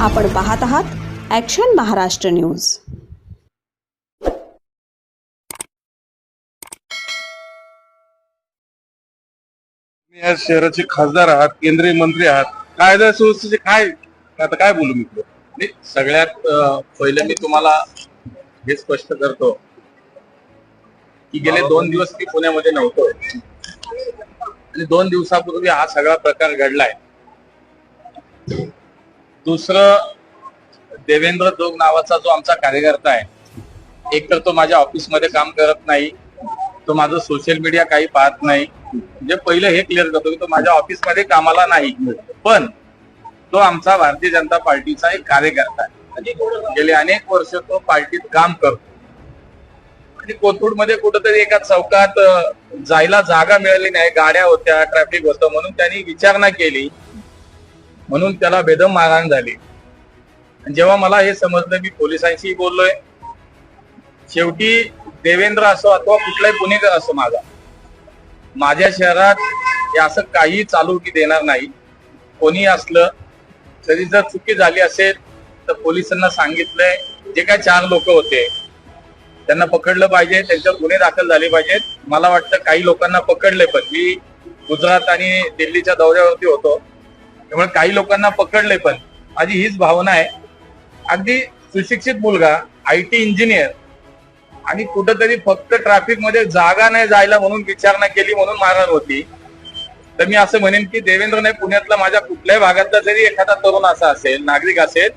आपण पाहत आहात ॲक्शन महाराष्ट्र न्यूज या शहराचे खासदार आहात केंद्रीय मंत्री आहात. कायदा सुव्यवस्थेचे काय? आता काय बोलू मी तुला? नाही, सगळ्यात पहिले मी तुम्हाला हे स्पष्ट करतो की गेले दोन दिवस मी पुण्यामध्ये नव्हतो. आणि दोन दिवसापूर्वी हा सगळा प्रकार घडलाय. दुसरं देवेंद्र जोग नावाचा जो आमचा कार्यकर्ता आहे एक तर तो माझ्या ऑफिसमध्ये काम करत नाही तो माझं सोशल मीडिया काही पाहत नाही. म्हणजे पहिलं हे क्लिअर करतो की तो माझ्या ऑफिसमध्ये कामाला नाही पण तो आमचा भारतीय जनता पार्टीचा एक कार्यकर्ता आहे. गेले अनेक वर्ष तो पार्टीत काम करतो. आणि कोथरूडमध्ये कुठंतरी एका चौकात जायला जागा मिळाली नाही गाड्या होत्या ट्रॅफिक होतं म्हणून त्यांनी विचारणा केली. म्हणून त्याला बेदम मारहाण झाली. आणि जेव्हा मला हे समजलं मी पोलिसांशी बोललोय. शेवटी देवेंद्र असो अथवा कुठलाही पुणेकर असो माझा माझ्या शहरात हे असं काही चालू की देणार नाही. कोणी असलं तरी जर चुकी झाली असेल तर पोलिसांना सांगितलंय. जे काय चार लोक होते त्यांना पकडलं पाहिजे त्यांच्यावर गुन्हे दाखल झाले पाहिजेत. मला वाटतं काही लोकांना पकडले पण मी गुजरात आणि दिल्लीच्या दौऱ्यावरती होतो. त्यामुळे काही लोकांना पकडले पण माझी हीच भावना आहे. अगदी सुशिक्षित मुलगा आय टी इंजिनियर आणि कुठंतरी फक्त ट्रॅफिकमध्ये जागा नाही जायला म्हणून विचारणा केली म्हणून मारहाण होती. तर मी असं म्हणेन की देवेंद्र नाही पुण्यातला माझ्या कुठल्याही भागातला जरी एखादा तरुण असा असेल नागरिक असेल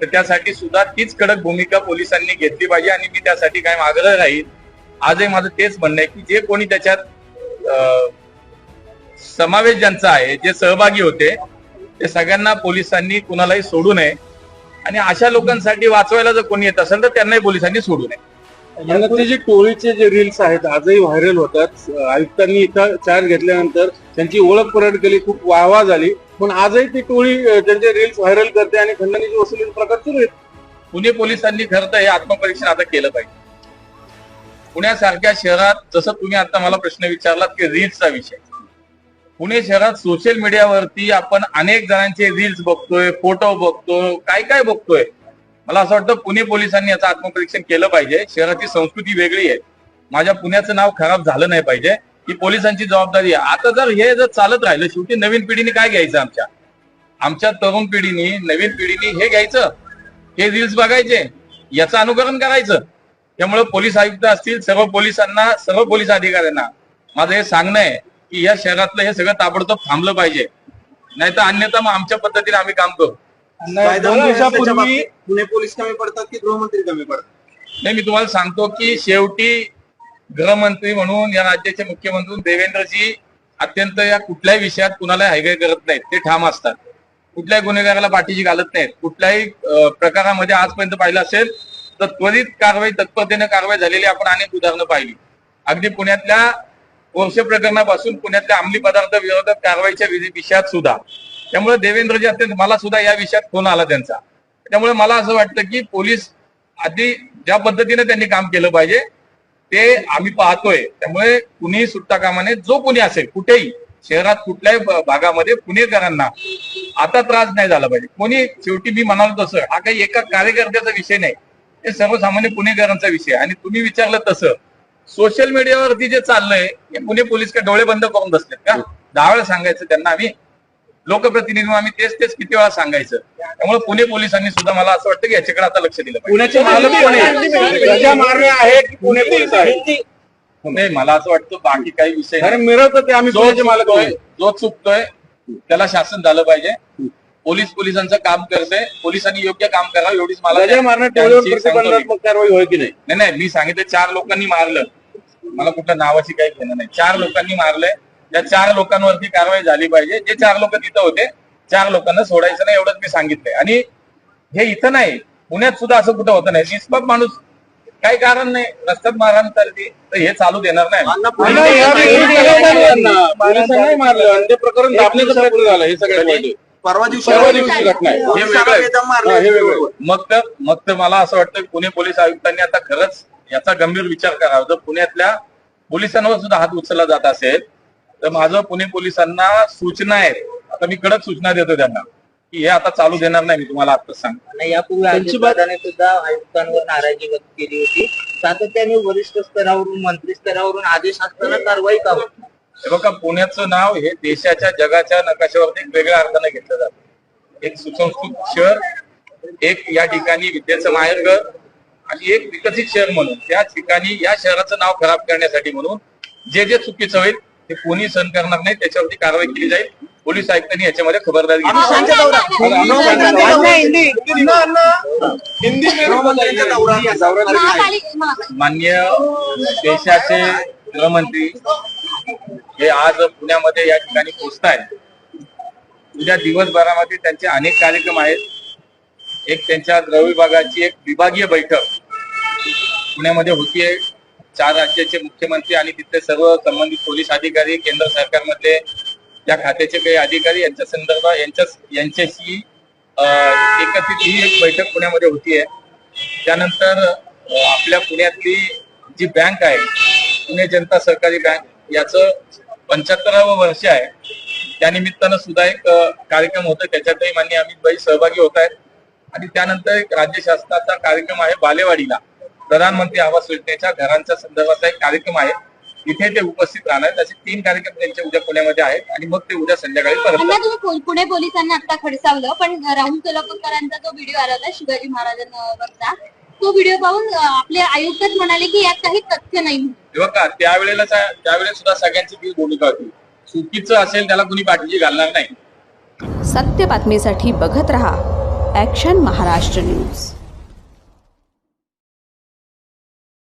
तर त्यासाठी सुद्धा तीच कडक भूमिका पोलिसांनी घेतली पाहिजे आणि मी त्यासाठी काय आग्रह राहील आजही माझं तेच म्हणणं आहे की जे कोणी त्याच्यात समावेश ज्यांचा आहे जे सहभागी होते ते सगळ्यांना पोलिसांनी कुणालाही सोडू नये. आणि अशा लोकांसाठी वाचवायला जर कोणी येत असेल तर त्यांनाही पोलिसांनी सोडू नये. ते जे टोळीचे जे रील्स आहेत आजही व्हायरल होतात. आयुक्तांनी इथं चार्ज घेतल्यानंतर त्यांची ओळख परत केली खूप वाहवा झाली. पण आजही ती टोळी त्यांचे रील्स व्हायरल करते आणि खंडणीची वसुली प्रकार सुरू आहेत पुणे पोलिसांनी खरं तर हे आत्मपरीक्षण आता केलं पाहिजे. पुण्यासारख्या शहरात जसं तुम्ही आता मला प्रश्न विचारलात की रील्सचा विषय. पुणे शहरात सोशल मीडियावरती आपण अनेक जणांचे रील्स बघतोय फोटो बघतोय काय काय बघतोय. मला असं वाटतं पुणे पोलिसांनी याचं आत्मपरीक्षण केलं पाहिजे. शहराची संस्कृती वेगळी आहे. माझ्या पुण्याचं नाव खराब झालं नाही पाहिजे. ही पोलिसांची जबाबदारी आहे. आता जर हे जर चालत राहिलं शेवटी नवीन पिढीने काय घ्यायचं आमच्या? आमच्या तरुण पिढीने नवीन पिढीने हे घ्यायचं. हे रील्स बघायचे. याचं अनुकरण करायचं. त्यामुळे पोलीस आयुक्त असतील सर्व पोलिसांना सर्व पोलीस अधिकाऱ्यांना माझं हे सांगणं आहे. की या शहरातलं हे सगळं ताबडतोब थांबलं पाहिजे. नाही तर अन्यथा मग आमच्या पद्धतीने आम्ही काम करू. दोन व्यवस्थेच्या दिवसापूर्वी पुणे पोलीस कमी पडतात की गृहमंत्री कमी पडतात? नाही मी तुम्हाला सांगतो की शेवटी गृहमंत्री म्हणून या राज्याचे मुख्यमंत्री देवेंद्रजी अत्यंत या कुठल्याही विषयात कुणाला हायगाय करत नाहीत. ते ठाम असतात. कुठल्याही गुन्हेगाराला पाठीशी घालत नाहीत. कुठल्याही प्रकारामध्ये आजपर्यंत पाहिलं असेल तर त्वरित कारवाई तत्परतेने कारवाई झालेली आपण अनेक उदाहरणं पाहिली. अगदी पुण्यातल्या वर्ष प्रकरणापासून पुण्यातल्या अंमली पदार्थ विरोधात कारवाईच्या विषयात सुद्धा. त्यामुळे देवेंद्रजी अत्यंत मला सुद्धा या विषयात फोन आला त्यांचा. त्यामुळे मला असं वाटतं की पोलीस आधी ज्या पद्धतीने त्यांनी काम केलं पाहिजे ते आम्ही पाहतोय. त्यामुळे कुणी सुट्टा कामाने जो कुणी असेल कुठेही शहरात कुठल्याही भागामध्ये पुणेकरांना आता त्रास नाही झाला पाहिजे. कोणी शेवटी मी म्हणालो तसं हा काही एका कार्यकर्त्याचा विषय नाही. हे सर्वसामान्य पुणेकरांचा विषय आणि तुम्ही विचारलं तसं सोशल मीडियावरती जे चाललंय हे पुणे पोलीस का डोळे बंद करून बसलेत का? दहा वेळा सांगायचं त्यांना आम्ही. लोकप्रतिनिधी आम्ही तेच तेच किती वेळा सांगायचं. त्यामुळे पुणे पोलिसांनी सुद्धा मला असं वाटतं की याच्याकडे आता लक्ष दिलं पाहिजे. आहे पुणे पोलीस आहे? नाही मला असं वाटतं बाकी काही विषय. मिळवतं ते आम्ही जो चुकतोय त्याला शासन झालं पाहिजे. पोलीस पोलिसांचं काम करते पोलिसांनी योग्य काम करावं एवढीच मला कारवाई होय की नाही? नाही नाही मी सांगितलं चार लोकांनी मारलं. मला कुठल्या नावाची काही घेणं नाही. चार लोकांनी मारलंय. त्या चार लोकांवरती कारवाई झाली पाहिजे. जे चार लोक तिथं होते चार लोकांना सोडायचं नाही एवढंच मी सांगितलंय. आणि हे इथं नाही. पुण्यात सुद्धा असं कुठं होतं नाही. निष्पाप माणूस काही कारण नाही. रस्त्यात मारहाण चालली तर हे चालू देणार नाही. या मारलं. ते प्रकरण झाला? हे आहे. परवा दिवशी घटना. आहे. मग तर मग तर मला असं वाटतं पुणे पोलीस आयुक्तांनी आता खरंच याचा गंभीर विचार करावा जर पुण्यातल्या पोलिसांवर सुद्धा हात उचलला जात असेल तर माझं पुणे पोलिसांना सूचना आहेत आता मी कडक सूचना देतो त्यांना की हे आता चालू देणार नाही मी तुम्हाला आताच सांग आणि यापूर्वी सुद्धा आयुक्तांवर नाराजी व्यक्त केली होती. सातत्याने वरिष्ठ स्तरावरून मंत्री स्तरावरून आदेश असताना कारवाई का होत? हे बघा पुण्याचं नाव हे देशाच्या जगाच्या नकाशावरती एक वेगळ्या अर्थाने घेतलं जातं. एक सुसंस्कृत शहर एक या ठिकाणी विद्येचं माहेरघर आणि एक विकसित शहर म्हणून त्या ठिकाणी या शहराचं नाव खराब करण्यासाठी म्हणून जे जे चुकीचं होईल ते कोणी सहन करणार नाही त्याच्यावरती कारवाई केली जाईल. पोलीस आयुक्तांनी याच्यामध्ये खबरदारी घेतली. मान्य देशाचे गृहमंत्री हे आज पुण्यामध्ये या ठिकाणी पोहोचत आहेत उद्या दिवसभरामध्ये त्यांचे अनेक कार्यक्रम आहेत. एक त्यांच्या गृह विभागाची एक विभागीय बैठक. पुण्यामध्ये होतीये. चार राज्याचे मुख्यमंत्री आणि तिथले सर्व संबंधित पोलीस अधिकारी केंद्र सरकारमध्ये त्या खात्याचे काही अधिकारी यांच्या संदर्भात यांच्या यांच्याशी एकत्रित ही एक बैठक पुण्यामध्ये होतीये. त्यानंतर आपल्या पुण्यातली जी बँक आहे पुणे जनता सहकारी बँक याचं पंच्याहत्तरावं वर्ष आहे. त्यानिमित्तानं सुद्धा एक कार्यक्रम होतो त्याच्यातही मान्य अमित भाई सहभागी होत आहेत. आणि त्यानंतर एक राज्य शासनाचा कार्यक्रम आहे बालेवाडीला. प्रधानमंत्री आवास योजनेच्या घरांच्या संदर्भाचा एक कार्यक्रम आहे. तिथे ते उपस्थित राहणार. आहेत. असे तीन कार्यक्रम त्यांचे उद्या पुण्यामध्ये आहेत आणि मग ते उद्या संध्याकाळी परत अण्णा तुम्ही पु- पुणे पोलिसांना आता खडसावलं पण राहुल सोलापूरकरांचा जो व्हिडिओ आला होता शिवाजी महाराजांवरचा तो व्हिडिओ पाहून अं, आपले आयुक्तच म्हणाले की यात काही तथ्य नाही. तेव्हा का त्यावेळेला त्यावेळेस सुद्धा सगळ्यांची तीच भूमिका होती. चुकीचं असेल त्याला कुणी पाठीशी घालणार नाही. सत्य बातमीसाठी बघत रहा ॲक्शन महाराष्ट्र न्यूज